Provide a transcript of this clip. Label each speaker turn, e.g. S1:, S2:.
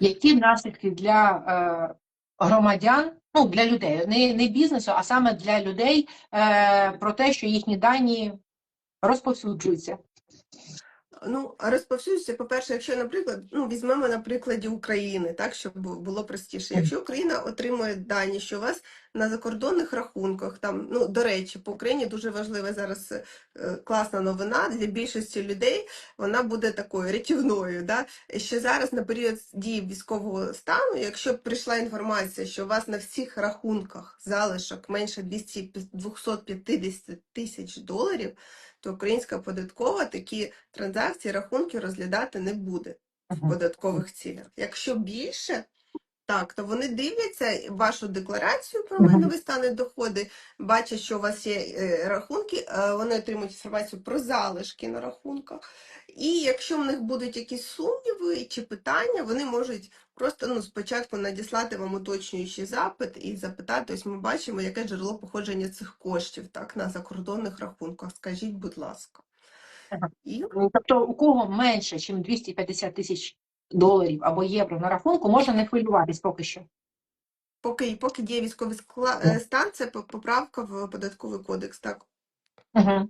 S1: Які наслідки для е, громадян, ну для людей, не, не бізнесу, а саме для людей е, про те, що їхні дані розповсюджуються?
S2: Ну, розповсюджується, по-перше, якщо, наприклад, ну, візьмемо на прикладі України, так, щоб було простіше. Якщо Україна отримує дані, що у вас на закордонних рахунках, там, ну, до речі, по Україні дуже важлива зараз е, класна новина для більшості людей, вона буде такою рятівною, да? що зараз на період дії військового стану, якщо прийшла інформація, що у вас на всіх рахунках залишок менше 200, 250 тисяч доларів, то українська податкова такі транзакції, рахунки розглядати не буде в податкових цілях. Якщо більше, так, то вони дивляться вашу декларацію про майновий стан доходи, бачать, що у вас є е, рахунки, е, вони отримують інформацію про залишки на рахунках. І якщо в них будуть якісь сумніви чи питання, вони можуть просто ну, спочатку надіслати вам уточнюючий запит і запитати, ось ми бачимо, яке джерело походження цих коштів так, на закордонних рахунках. Скажіть, будь ласка. І
S1: Тобто, у кого менше, ніж 250 тисяч доларів або євро на рахунку, можна не хвилюватись поки що.
S2: поки, поки діє військовий е, стан, це поправка в податковий кодекс, так.
S1: Угу.